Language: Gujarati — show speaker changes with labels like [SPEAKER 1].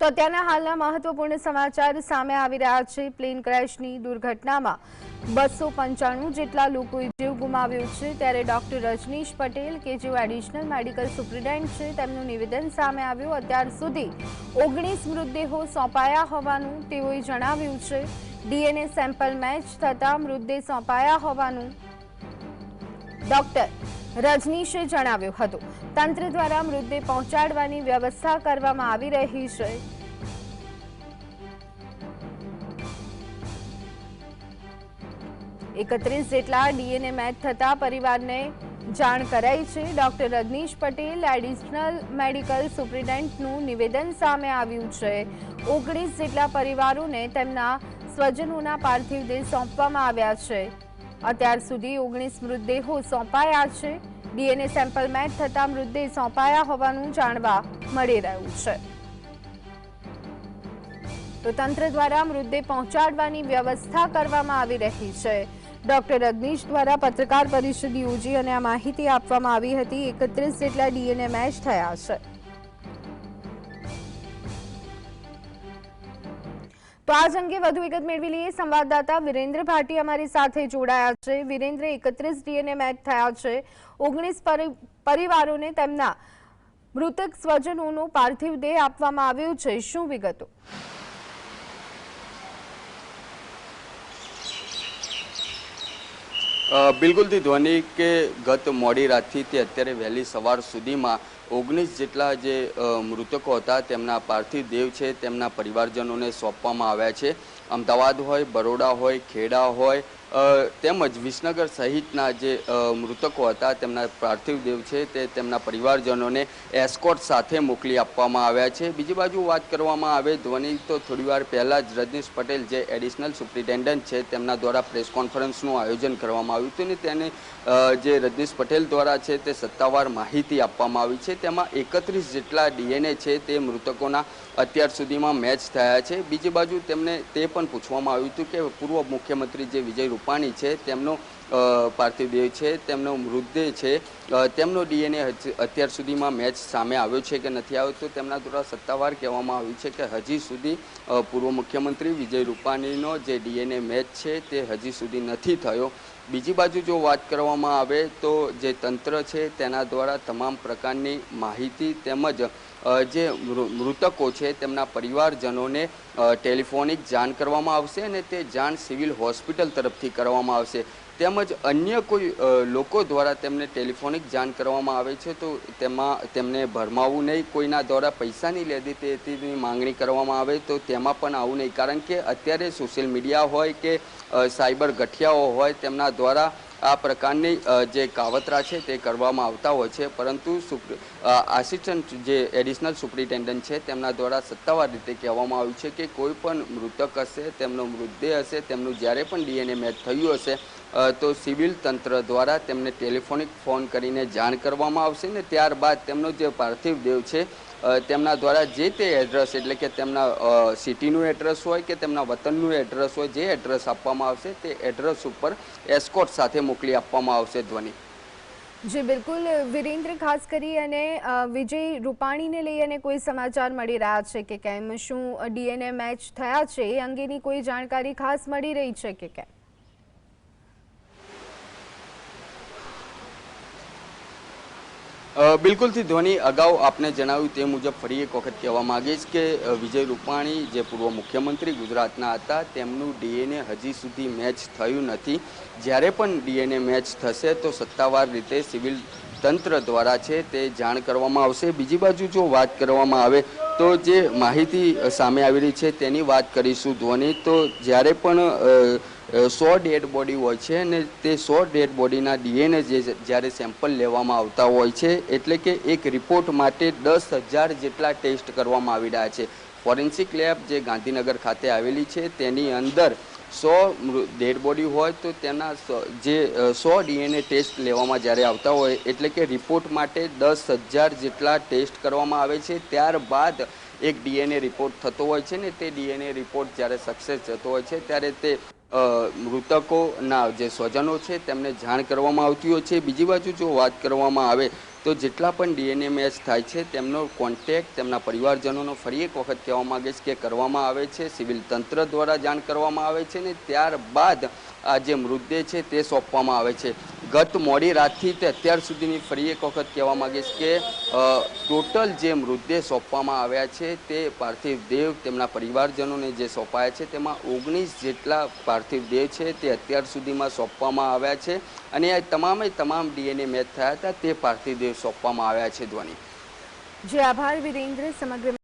[SPEAKER 1] તો અત્યારના હાલના મહત્વપૂર્ણ સમાચાર સામે આવી રહ્યા છે. પ્લેન ક્રેશની દુર્ઘટનામાં બસો પંચાણું જેટલા લોકોએ જીવ ગુમાવ્યો છે. ત્યારે ડોક્ટર રજનીશ પટેલ, કે જેઓ એડિશનલ મેડિકલ સુપ્રિન્ટેન્ડન્ટ છે, તેમનું નિવેદન સામે આવ્યું. અત્યાર સુધી ઓગણીસ મૃતદેહો સોંપાયા હોવાનું તેઓએ જણાવ્યું છે. ડીએનએ સેમ્પલ મેચ થતાં મૃતદેહ સોંપાયા હોવાનું ડોક્ટર રજનીશે જણાવ્યું હતું. તંત્ર દ્વારા મૃતદેહ પહોંચાડવાની વ્યવસ્થા કરવામાં આવી રહી છે. એકત્રીસ જેટલા ડીએનએ મેચ થતા પરિવારને જાણ કરાઈ છે. Doctor Rajnish Patel, additional medical સુપ્રિન્ટેન્ડન્ટનું નિવેદન સામે આવ્યું છે. ઓગણીસ જેટલા પરિવારોને તેમના સ્વજનોના પાર્થિવ દેહ સોંપવામાં આવ્યા છે. અત્યાર સુધી ઓગણીસ મૃતદેહો સોંપાયા છે. ડીએનએ સેમ્પલ મેચ થતા મૃતદેહ સોંપાયા હોવાનું જાણવા મળી રહ્યું છે. તો તંત્ર દ્વારા મૃતદેહ પહોંચાડવાની વ્યવસ્થા કરવામાં આવી રહી છે. ડોક્ટર અગ્નિશ દ્વારા પત્રકાર પરિષદ યોજી અને આ માહિતી આપવામાં આવી હતી. એકત્રીસ જેટલા ડીએનએ મેચ થયા છે. તો આ અંગે વધુ વિગત મેળવી લઈએ. સંવાદદાતા વિરેન્દ્ર ભાટી અમારી સાથે જોડાયા છે. વિરેન્દ્ર એકત્રીસ ડીએનએ મેચ થયા છે. ઓગણીસ પરિવારોને તેમના મૃતક સ્વજનોનો પાર્થિવ દેહ આપવામાં આવ્યો છે. શું વિગતો?
[SPEAKER 2] બિલકુલથી ધ્વનિ કે ગત મોડી રાતથી તે અત્યારે વહેલી સવાર સુધીમાં ઓગણીસ જેટલા જે મૃતકો હતા, તેમના પાર્થિવ દેવ છે, તેમના પરિવારજનોને સોંપવામાં આવ્યા છે. અમદાવાદ હોય, બરોડા હોય, ખેડા હોય તેમજ વિસનગર સહિતના જે મૃતકો હતા, તેમના પાર્થિવ દેવ છે તે તેમના પરિવારજનોને એસ્કોટ સાથે મોકલી આપવામાં આવ્યા છે. બીજી બાજુ વાત કરવામાં આવે, ધ્વનિ તો થોડીવાર પહેલાં જ રજનીશ પટેલ, જે એડિશનલ સુપ્રિન્ટેન્ડન્ટ છે, તેમના દ્વારા પ્રેસ કોન્ફરન્સનું આયોજન કરવામાં આવ્યું હતું અને તેને જે રજનીશ પટેલ દ્વારા છે તે સત્તાવાર માહિતી આપવામાં આવી છે. તેમાં એકત્રીસ જેટલા ડીએનએ છે તે મૃતકોના અત્યાર સુધીમાં મેચ થયા છે. બીજી બાજુ તેમને તે પણ પૂછવામાં આવ્યું હતું કે પૂર્વ મુખ્યમંત્રી જે વિજય રૂપાણી છે. તેમનો પાર્થિવ દેહ છે, તેમનો મૃતદેહ છે. તેમનો ડીએનએ અત્યાર સુધીમાં મેચ સામે આવ્યો છે કે નથી આવ્યો તેમના દ્વારા સત્તાવાર કહેવામાં આવ્યું છે કે હજી સુધી પૂર્વ મુખ્યમંત્રી વિજય રૂપાણીનો જે ડીએનએ મેચ છે તે હજી સુધી નથી થયો. બીજી બાજુ જો વાત કરવામાં આવે તો જે તંત્ર છે તેના દ્વારા તમામ પ્રકારની માહિતી તેમજ જે મૃતકો છે તેમના પરિવારજનોને ટેલિફોનિક જાણ કરવામાં આવશે અને તે જાણ સિવિલ હોસ્પિટલ તરફથી કરવામાં આવશે. તેમજ અન્ય કોઈ લોકો દ્વારા તેમને ટેલિફોનિક જાણ કરવામાં આવે છે, તો તેમાં, તેમને ભરમાવવું નહીં, કોઈના દ્વારા પૈસાની લેતી તેની માંગણી કરવામાં આવે, તો તેમાં પણ આવું નહીં. કારણ કે અત્યારે સોશિયલ મીડિયા હોય કે સાયબર ગઠિયાઓ હોય, તેમના દ્વારા આ પ્રકારની જે કાવતરા છે તે કરવામાં આવતા હોય છે. પરંતુ આસિસ્ટન્ટ જે એડિશનલ સુપ્રિન્ટેન્ડન્ટ છે તેમના દ્વારા સત્તાવાર રીતે કહેવામાં આવ્યું છે કે કોઈ પણ મૃતક હશે, તેમનો મૃતદેહ હશે, તેમનું જ્યારે પણ ડીએનએ મેચ થયું હશે તો સિવિલ તંત્ર દ્વારા તેમને ટેલિફોનિક ફોન કરીને જાણ કરવામાં આવશે ને ત્યારબાદ તેમનો જે પાર્થિવ દેવ છે તેમના દ્વારા જે તે એડ્રેસ એટલે કે તેમના સિટીનું એડ્રેસ હોય કે તેમના વતનનું એડ્રેસ હોય, જે એડ્રેસ આપવામાં આવશે તે એડ્રેસ ઉપર એસ્કોટ સાથે મોકલી આપવામાં આવશે ધ્વનિ.
[SPEAKER 1] જી, બિલકુલ. વિરેન્દ્ર, ખાસ કરી અને વિજય રૂપાણીને લઈ અને કોઈ સમાચાર મળી રહ્યા છે કે કેમ, શું ડીએનએ મેચ થયા છે એ અંગેની કોઈ જાણકારી ખાસ મળી રહી છે કે કેમ?
[SPEAKER 2] બિલકુલથી ધોની અગાઉ આપને જણાવ્યું તે મુજબ ફરી એક વખત કહેવા માંગીશ કે વિજય રૂપાણી જે પૂર્વ મુખ્યમંત્રી ગુજરાતના હતા, તેમનું ડીએનએ હજી સુધી મેચ થયું નથી. જ્યારે પણ ડીએનએ મેચ થશે તો સત્તાવાર રીતે સિવિલ તંત્ર દ્વારા છે તે જાણ કરવામાં આવશે. બીજી બાજુ જો વાત કરવામાં આવે તો જે માહિતી સામે આવી રહી છે તેની વાત કરીશું ધોની તો જ્યારે પણ સો ડેડ બોડી હોય છે અને તે સો ડેડ બોડીના ડીએનએ જે જ્યારે સેમ્પલ લેવામાં આવતા હોય છે, એટલે કે એક રિપોર્ટ માટે દસ હજાર જેટલા ટેસ્ટ કરવામાં આવી રહ્યા છે. ફોરેન્સિક લેબ જે ગાંધીનગર ખાતે આવેલી છે, તેની અંદર સો ડેડ બોડી હોય તો તેના જે સો ડીએનએ ટેસ્ટ લેવામાં જ્યારે આવતા હોય, એટલે કે રિપોર્ટ માટે દસ હજાર જેટલા ટેસ્ટ કરવામાં આવે છે, ત્યારબાદ એક ડીએનએ રિપોર્ટ થતો હોય છે ને તે ડીએનએ રિપોર્ટ જ્યારે સક્સેસ જતો હોય છે, ત્યારે તે મૃતકોના જે સ્વજનો છે તેમને જાણ કરવામાં આવતી હોય છે. બીજી બાજુ જો વાત કરવામાં આવે તો જેટલા પણ ડીએનએ મેચ થાય છે તેમનો કોન્ટેક્ટ તેમના પરિવારજનોનો ફરી એક વખત કહેવા માગે છે કે કરવામાં આવે છે. સિવિલ તંત્ર દ્વારા જાણ કરવામાં આવે છે ને ત્યારબાદ આ જે મૃતદેહ છે તે સોંપવામાં આવે છે. ગત મોડી રાતથી તે અત્યાર સુધીની ફરી એક વખત કહેવા માંગીશ કે ટોટલ જે મૃતદેહ સોંપવામાં આવ્યા છે તે પાર્થિવ દેવ તેમના પરિવારજનોને જે સોંપાયા છે તેમાં ઓગણીસ જેટલા પાર્થિવ દેહ છે તે અત્યાર સુધીમાં સોંપવામાં આવ્યા છે અને આ તમામે તમામ ડીએનએ મેચ થયા હતા તે પાર્થિવ દેવ સોંપવામાં આવ્યા છે ધ્વની.
[SPEAKER 1] જે આભાર, વિરેન્દ્ર, સમગ્ર